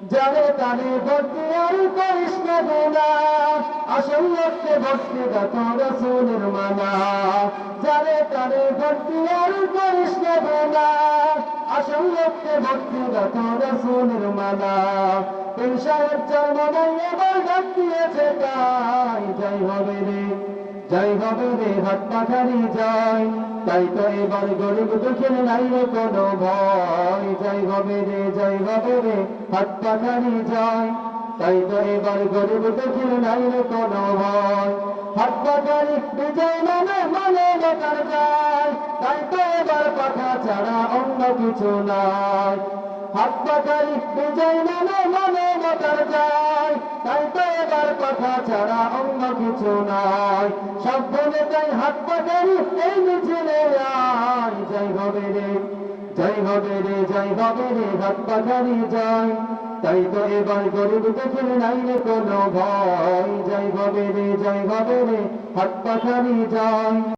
যারে তারে ভক্তি, আর করিস না গোনা আসল লক্ষ্যে ভক্তি গত রসুলের মালা। যারে তারে ভক্তি, আর করিস না গোনা আসল লক্ষ্যে ভক্তি গত রসুলের মালা। পীর সাহেব জন্ম নাই এবার ডাক দিয়েছে তাই যাই হবে রে। যাই হবে রে হাত পাখারি যাই তাই তো এবার গরিব দুঃখের নাই রে কোনো ভয়। যাই হবে রে যাই হবে রে হাত পাখারি যাই তাই তো এবার গরিব দুঃখের নাই রে কোনো ভয়। হাত পাখারি বিজয় মানে মানে বেকার যায়। তাই তো এবার পাখা ছাড়া অন্য কিছু নাই। হাত পাখারি বিজয় মানে মানে বেকার যায়। তাই তো এবার কথা ছাড়া অন্য কিছু নাই সব বলে তাই হাত পাখারি এই মিছিলে যাই হবে রে যাই হবে রে যাই হবে রে, হাত পাখারি যাই তাই তো এবার গরিব দেখে নাই রে কোনো ভয়। যাই হবে রে যাই হবে রে, হাত পাখারি যাই